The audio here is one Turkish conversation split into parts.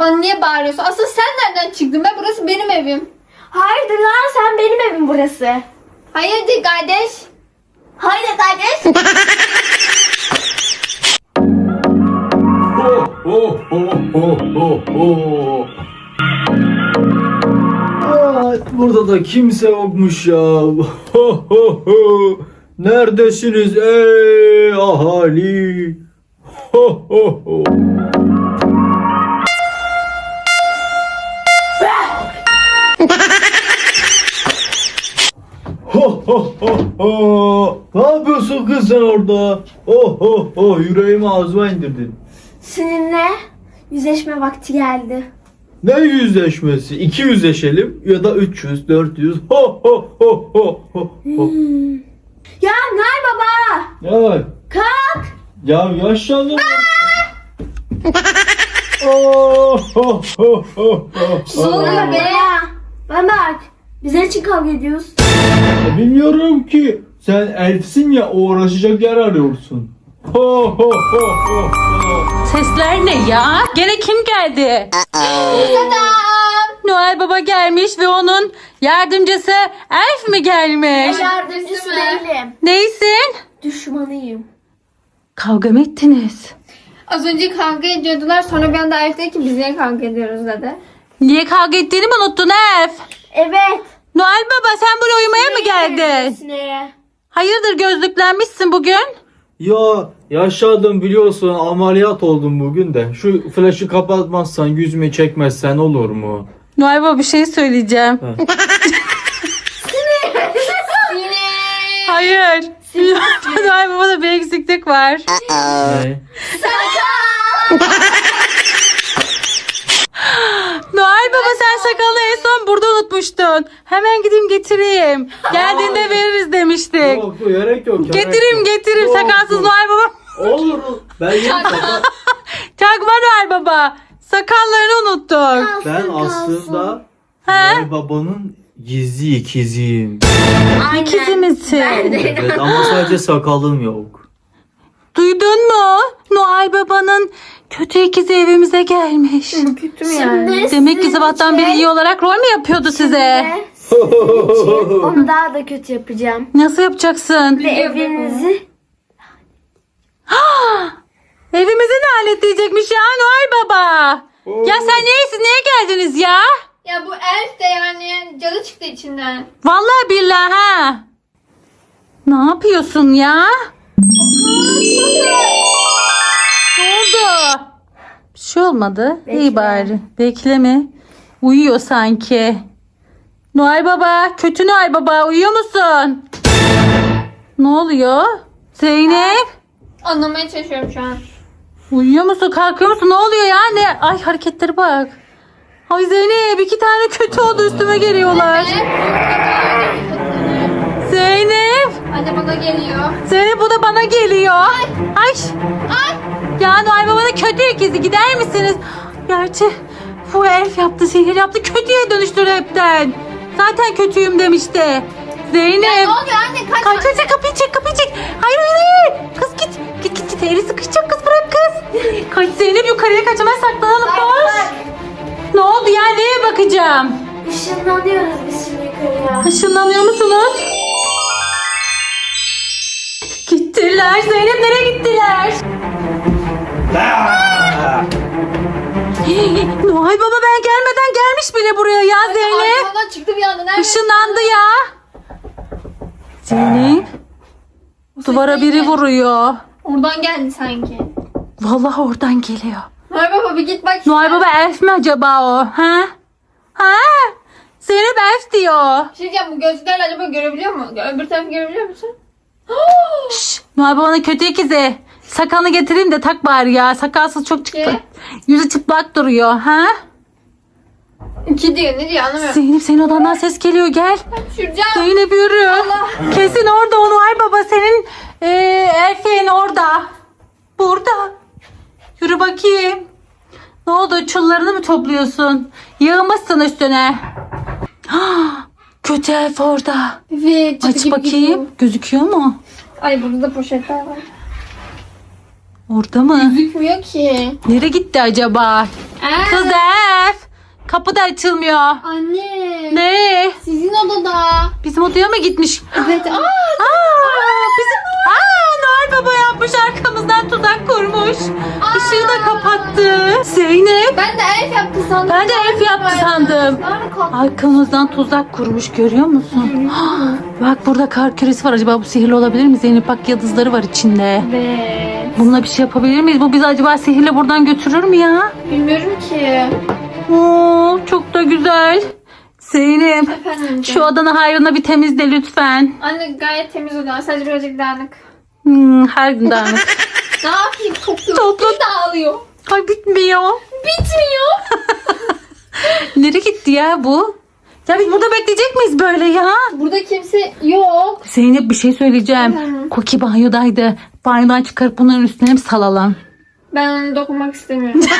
Bana niye bağırıyorsun? Asıl sen nereden çıktın? Ben burası benim evim. Hayırdır lan sen benim evim burası. Hayırdır kardeş? Haydi kardeş. Ho ho ho ho ho ho. Aa, burada da kimse yokmuş ya. Ho ho ho. Neredesiniz ey ahali? Ho ho ho. Ho ho ho ho. Ne yapıyorsun kız sen orada? Ho ho ho. Yüreğimi ağzıma indirdin. Seninle yüzleşme vakti geldi. Ne yüzleşmesi? İki yüzleşelim ya da 300, 400. Ho ho ho ho ho ho. Ya Noel Baba Ya, kalk. ya yaşlandım. Oh, ho ho ho ho. Ne oluyor be? Bana bak. Biz ne için kavga ediyoruz? E, Bilmiyorum ki. Sen elfsin ya uğraşacak yer arıyorsun. Ho ho ho ho ho. Sesler ne ya? Gene kim geldi? Noel Baba gelmiş ve onun yardımcısı Elf mi gelmiş? Yardımcısı değilim. Neysin? Düşmanıyım. Kavga mı ettiniz? Az önce kavga ediyordular. Sonra bir anda elf dedi ki biz niye kavga ediyoruz dedi. Niye kavga ettiğini mi unuttun Elf? Evet. Noel Baba sen buraya uyumaya mı geldin? Hayırdır gözlüklenmişsin bugün? Ya yaşadım biliyorsun ameliyat oldum bugün de. Şu flaşı kapatmazsan yüzümü çekmezsen olur mu? Noel Baba bir şey söyleyeceğim. Yine. Hayır. Noel Baba'da bir eksiklik var. Ne? Noel Baba sen sakalı en son burada unutmuştun. Hemen gideyim getireyim. Geldiğinde veririz demiştik. Yok yok gerek yok. gerek Getireyim yok. getireyim Yok, sakalsız yok. Noel Baba. Olur. Ben yeni sakal- Takma Noel Baba. Sakallarını unuttuk. Ben aslında He? Noel babanın gizli ikiziyim. İkizi misin? Evet ama sadece sakalım yok. Duydun mu? Noel Baba'nın kötü ikizi evimize gelmiş. Kötü mü yani? Şimdi Demek ki sizin sabahtan için- beri iyi olarak rol mü yapıyordu size? Sizin için onu daha da kötü yapacağım. Nasıl yapacaksın? Ve evinizi Evimizi ne haletleyecekmiş ya Noel Baba? Ya sen neysin? Neye geldiniz ya? Ya bu elf de yani cadı çıktı içinden. Vallahi billahi ha. Ne yapıyorsun ya? Ne oldu? Bir şey olmadı. İyi bari. Bekleme. Uyuyor sanki. Noel Baba, kötü Noel Baba uyuyor musun? Ne oluyor? Zeynep, Anlamaya çalışıyorum şu an. uyuyor musun? Kalkıyor musun? Ne oluyor ya? Ne? Ay hareketleri bak. Ay Zeynep iki tane kötü oldu üstüme geliyorlar. Zeynep. Anne bana geliyor. Zeynep bu da bana geliyor. Ay. Ay. Ya Noel Baba'nın kötü ikizi gider misiniz? Gerçi bu elf yaptı, sihir yaptı. Kötüye dönüştür hepten. Zaten kötüyüm demişti. Zeynep. Ne oluyor anne kaç. Kaç kaç kapıyı çek kapıyı çek. Hayır hayır hayır. Kız git. Git git git. Eli sıkışacak kız bırak kız. Kaç Zeynep yukarıya kaç hemen saklanalım koş. Ne oldu ya neye bakacağım? ışınlanıyoruz biz şimdi yukarıya. Işınlanıyor musunuz? Gittiler. Zeynep nereye gittiler? Noel Baba ben gelmeden gelmiş bile buraya ya Zeynep. Arkamdan çıktı bir anda. Nerede? Işınlandı ya. Zeynep. Duvara biri vuruyor. Oradan geldi sanki. Vallahi oradan geliyor. Noel Baba bir git bak. Noel Baba elf mi acaba o? Ha? Ha? Zeynep elf diyor. Bir şey diyeceğim bu gözlüklerle acaba görebiliyor mu? Öbür tarafı görebiliyor musun? Şşş, Noel Baba'nın kötü ikizi. Sakalını getireyim de tak bari ya. Sakalsız çok çıplak. Ne? Yüzü çıplak duruyor. Ha? İki diyor ne diyor anlamıyorum. Zeynep senin odandan ses geliyor gel. Düşüreceğim. Zeynep yürü. Kesin orada o Noel Baba senin e, erkeğin orada. Burada. Yürü bakayım. Ne oldu? Çullarını mı topluyorsun? Yığmışsın üstüne. kötü elf orada. Evet. Aç gibi bakayım. gidiyor. Gözüküyor mu? Ay burada da poşetler var. Orada mı? Gözükmüyor ki. Nereye gitti acaba? Aa, Kız elf. Kapı da açılmıyor. Anne. Ne? Sizin odada. Bizim odaya mı gitmiş? Evet. Aa, Aa, bizim... sandım. Ben de elf yaptı sandım. Arkamızdan tuzak kurmuş görüyor musun? Bak burada kar küresi var. Acaba bu sihirli olabilir mi Zeynep? Bak yıldızları var içinde. Evet. Bununla bir şey yapabilir miyiz? Bu bizi acaba sihirle buradan götürür mü ya? Bilmiyorum ki. Oo, çok da güzel. Zeynep Efendim. şu odanı hayrına bir temizle lütfen. Anne gayet temiz oda. Sadece birazcık dağınık. Hmm, her gün dağınık. Ne yapayım? Toplu. Topla. Dağılıyor. Ay bitmiyor. Bitmiyor. Nereye gitti ya bu? Ya biz burada bekleyecek miyiz böyle ya? Burada kimse yok. Zeynep bir şey söyleyeceğim. Koki banyodaydı. Banyodan çıkarıp bunların üstüne mi salalım? Ben onu dokunmak istemiyorum.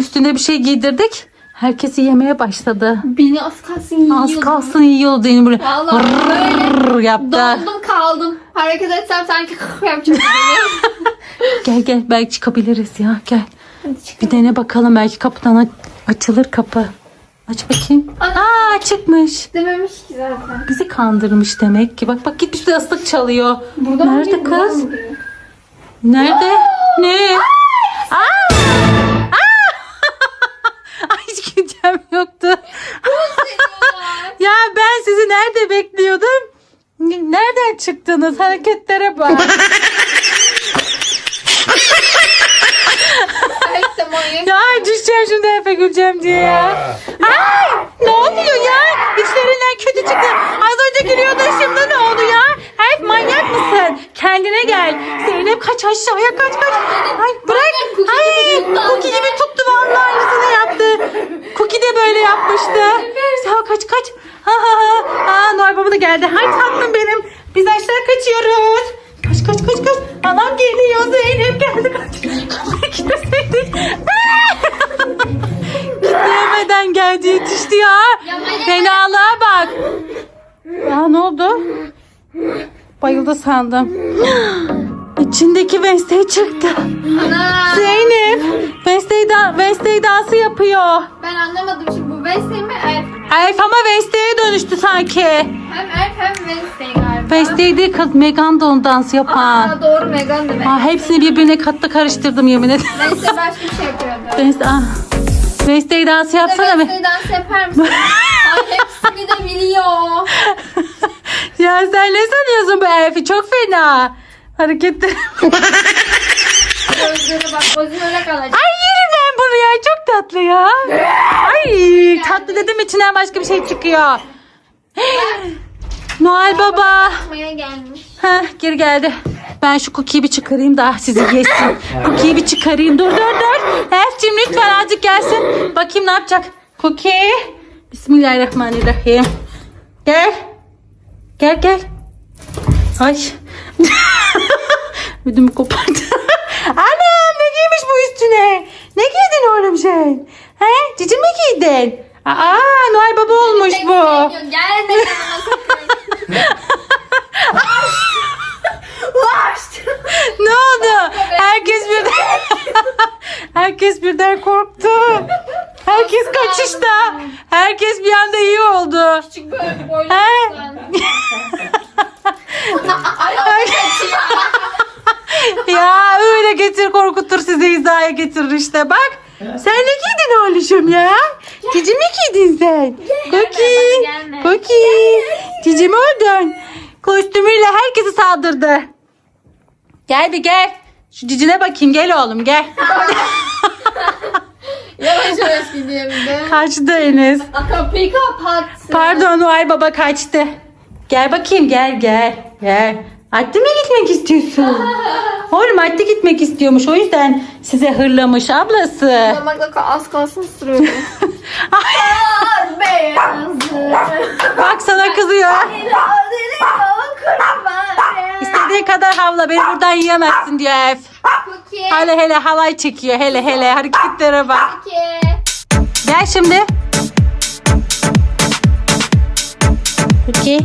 Üstüne bir şey giydirdik. Herkesi yemeye başladı. Beni az kalsın yiyordu. Az kalsın yiyordu Zeynep böyle. Vallahi yaptı. Dondum kaldım. Hareket etsem sanki yapacak. Gel gel belki çıkabiliriz ya gel. Bir dene bakalım belki kapıdan açılır kapı. Aç bakayım. Ana. Aa çıkmış. Dememiş ki zaten. Bizi kandırmış demek ki. Bak bak gitmiş bir ıslık çalıyor. Burada Nerede kız? Nerede? Ne? Aa! Gücüm yoktu. Ya ben sizi nerede bekliyordum? Nereden çıktınız? Hareketlere bak. Ya düşeceğim şimdi Efe güleceğim diye ya. Ay ne oluyor ya? İçlerinden kötü çıktı. Az önce gülüyordun şimdi ne oldu ya? Elf manyak mısın? Kendine gel. Zeynep kaç aşağıya kaç kaç. Ay bırak. Ay gibi tuttu Cookie gibi tuttu vallahi aynısını yaptı. De böyle yapmıştı. Sen kaç kaç. Ha ha ha. Aa Noel Baba da geldi. Hay tatlım benim. Biz aşağı kaçıyoruz. Kaç kaç kaç kaç. Anam geliyor Zeynep geldi kaç. Kapıyı geldi yetişti ya. Ya. Fenalığa bak. Aa ne oldu? Bayıldı sandım. İçindeki Wednesday çıktı. Ana. Zeynep Wednesday, da Wednesday dansı yapıyor. Ben anlamadım şimdi bu Wednesday mi elf mi? Elf ama Wednesday'e dönüştü sanki. Hem elf hem Wednesday galiba. Wednesday değil kız Megan da onu dans yapan. Aa, doğru Megan demek. Aa, hepsini birbirine katta karıştırdım yemin ederim. Wednesday başka bir şey yapıyordu. Wednesday, ah. Wednesday dansı yapsana. Wednesday dans yapar mısın? Ay hepsini de biliyor. Ya sen ne sanıyorsun bu Elf'i? Çok fena. Hareketler. Gözleri bak gözün öyle kalacak. Ay yerim ben bunu ya. Çok tatlı ya. Ay tatlı dedim içinden başka bir şey çıkıyor. Noel Baba. Gelmiş. Heh, geri geldi. Ben şu cookie'yi bir çıkarayım da sizi yesin. Cookie'yi bir çıkarayım. Dur dur dur. Elf'cim lütfen azıcık gelsin. Bakayım ne yapacak. Cookie. Bismillahirrahmanirrahim. Gel. Gel gel. Ay. Ödümü kopardı. Anam ne giymiş bu üstüne? Ne giydin oğlum sen? He? Cici mi giydin? Aa Noel Baba olmuş bu. Gelme yanıma sakın. ne oldu? Herkes birden Herkes birden korktu. Herkes kaçışta. Herkes bir anda iyi oldu. Küçük böyle boylu He? ya öyle getir korkutur sizi hizaya getirir işte bak. Sen ne giydin oğluşum ya? Cici mi giydin sen? Koki. Koki. Cici mi oldun? Kostümüyle herkesi saldırdı. Gel bir gel. Şu cicine bakayım gel oğlum gel. Yavaş yavaş gidiyor bir de. Kaçtı Enes. Kapıyı kapat. Pardon Noel Baba kaçtı. Gel bakayım gel gel. Gel. Adli mi gitmek istiyorsun? Oğlum Adli gitmek istiyormuş. O yüzden size hırlamış ablası. Damakla az kalsın ısırıyordu. Ay, Beyazı. bak sana kızıyor. İstediğin kadar havla beni buradan yiyemezsin diyor Ef. Hele hele halay çekiyor. Hele hele hareketlere bak. Gel şimdi. Cookie.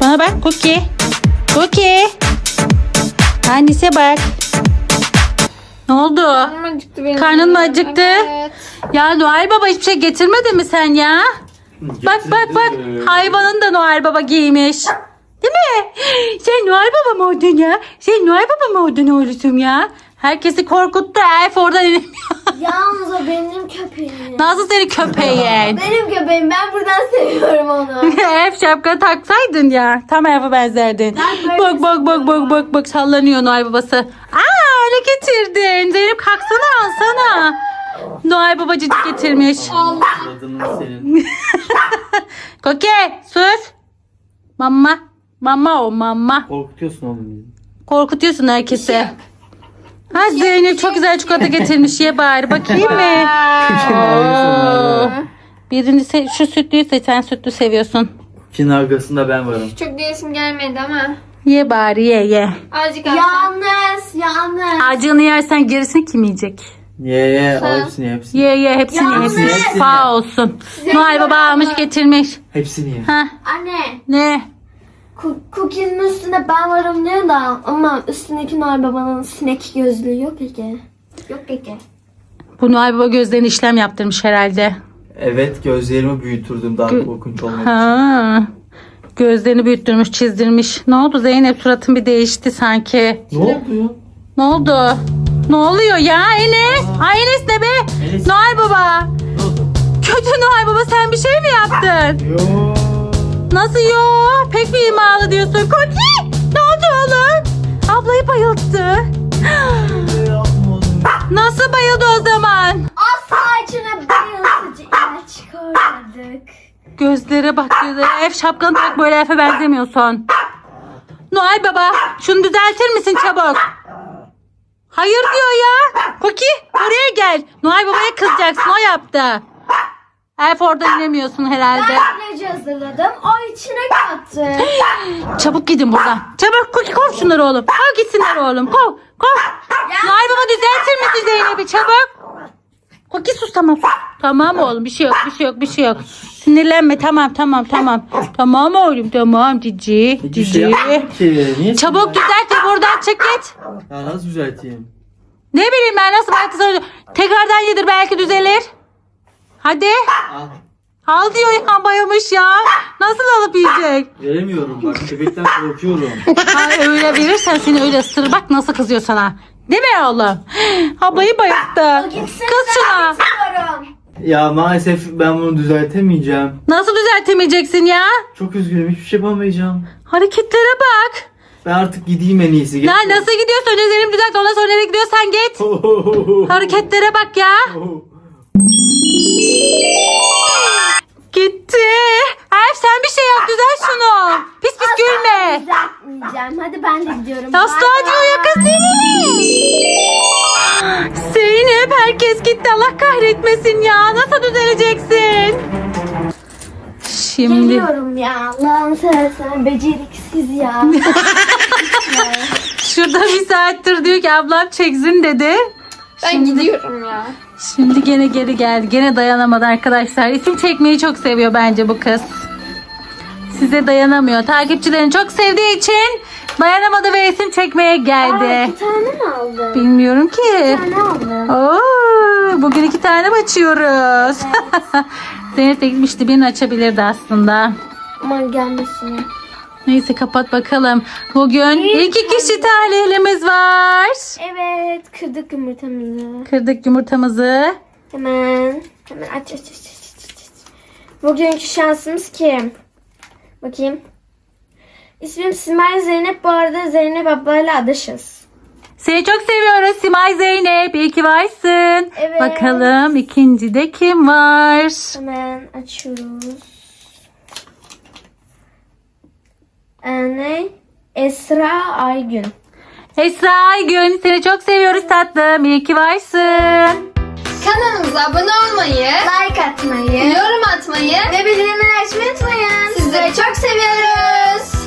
Bana bak Cookie. Cookie. Annese bak. Ne oldu? Karnım acıktı benim. Karnın mı acıktı? Evet. Ya Noel Baba hiçbir şey getirmedi mi sen ya? Bak bak bak hayvanın da Noel Baba giymiş. Değil mi? Sen Noel Baba mı oldun ya? Sen Noel Baba mı oldun oğlum ya? Herkesi korkuttu Elf oradan inemiyor. Yalnız o benim köpeğim. Nasıl seni köpeğin? Benim köpeğim. Ben buradan seviyorum onu. Elf şapka taksaydın ya. Tam Elf'e benzerdin. Bak bak bak bak bak bak sallanıyor Noel babası. Aa ne getirdin? Zeynep kalksana alsana. Noel baba cicik getirmiş. Adını senin. Koke sus. Mama. Mama o mama. Korkutuyorsun oğlum. Korkutuyorsun herkese. Ha Zeynep çok güzel çikolata getirmiş. Ye bari bakayım mı? Oo. Birini se- şu sütlüyü seç. Sen sütlü seviyorsun. Kin arkasında ben varım. Çok diyesim gelmedi ama. Ye bari ye ye. Azıcık alsam. Yalnız. Yalnız. Acını yersen gerisini kim yiyecek? Ye ye hepsini hepsini. Ye ye hepsini ye, Yalnız- hepsini. Hepsini. Sağ olsun. Noel baba almış getirmiş. Hepsini ye. Ha Anne. ne? Cookie'nin üstünde ben varım diyor da ama üstündeki Noel Baba'nın sinek gözlüğü yok Ege. Yok Ege. Bu Noel baba gözlerine işlem yaptırmış herhalde. Evet gözlerimi büyütürdüm daha korkunç olmak için. Ha. Gözlerini büyüttürmüş, çizdirmiş. Ne oldu Zeynep? Suratın bir değişti sanki. Ne oldu ya? Ne oldu? Ne oluyor ya Enes? Ay Enes ne be? Enes. Noel baba. Ne oldu? Kötü Noel baba sen bir şey mi yaptın? Yo. Nasıl yo? Pek bir imalı diyorsun. Koki! Ne oldu oğlum? Ablayı bayılttı. Nasıl bayıldı o zaman? Asla içine bayıltıcı ilaç koymadık. Gözlere bak gözlere. Ev şapkanı tak böyle Efe benzemiyorsun. Noel baba şunu düzeltir misin çabuk? Hayır diyor ya. Koki buraya gel. Noel babaya kızacaksın o yaptı. Elf oradan inemiyorsun herhalde. Ben hazırladım. O içine kattı. Çabuk gidin buradan. Çabuk Koki kov şunları oğlum. Kov gitsinler oğlum. Kov. Kov. Baba düzeltir misin Zeynep'i çabuk. Koki sus tamam sus. Tamam oğlum bir şey yok bir şey yok bir şey yok. Sinirlenme tamam tamam tamam. Tamam oğlum tamam cici Hiçbir şey cici. yapmadım ki. Niye Çabuk düzelt de buradan çık git. Ya nasıl düzelteyim? Ne bileyim ben nasıl belki sana... Tekrardan yedir belki düzelir. Hadi. Al. Al diyor ya bayılmış ya. Nasıl alıp yiyecek? Veremiyorum bak. Köpekten korkuyorum. Ha, öyle verirsen seni öyle ısırır. Bak nasıl kızıyor sana. Değil mi oğlum? Ablayı bayılttı. Kız şuna. Ya maalesef ben bunu düzeltemeyeceğim. Nasıl düzeltemeyeceksin ya? Çok üzgünüm hiçbir şey yapamayacağım. Hareketlere bak. Ben artık gideyim en iyisi. Ya nasıl gidiyorsun? Önce Zeynep düzelt. Ondan sonra nereye gidiyorsan git. Hareketlere bak ya. Gitti. Elf sen bir şey yap düzelt şunu. Pis pis gülme. Düzeltmeyeceğim. Hadi ben de gidiyorum. Asla Bay diyor ya kız Zeynep. Herkes gitti Allah kahretmesin ya. Nasıl düzeleceksin? Şimdi Geliyorum ya. Allah'ını seversen beceriksiz ya. şurada bir saattir diyor ki ablam çeksin dedi. Ben gidiyorum ya. Şimdi gene geri geldi. Gene dayanamadı arkadaşlar. İsim çekmeyi çok seviyor bence bu kız. Size dayanamıyor. Takipçilerini çok sevdiği için dayanamadı ve isim çekmeye Aa, geldi. iki tane mi aldın? Bilmiyorum ki. Bir tane aldın. Oo, bugün iki tane mi açıyoruz? Zeynep de gitmişti. Birini açabilirdi aslında. Aman gelmesin. Neyse kapat bakalım. Bugün Bir iki kişi tahlilimiz var. Evet. Kırdık yumurtamızı. Kırdık yumurtamızı. Hemen. Hemen aç aç aç aç aç. aç. Bugünkü şansımız kim? Bakayım. İsmim Simay Zeynep. Bu arada Zeynep ablayla adaşız. Seni çok seviyoruz Simay Zeynep. İyi ki varsın. Evet. Bakalım ikincide kim var? Hemen açıyoruz. Ee, ne? Esra Aygün. Esra Aygün seni çok seviyoruz tatlım. İyi ki varsın. Kanalımıza abone olmayı, like atmayı, yorum atmayı ve bildirimleri açmayı unutmayın. Sizleri çok seviyoruz.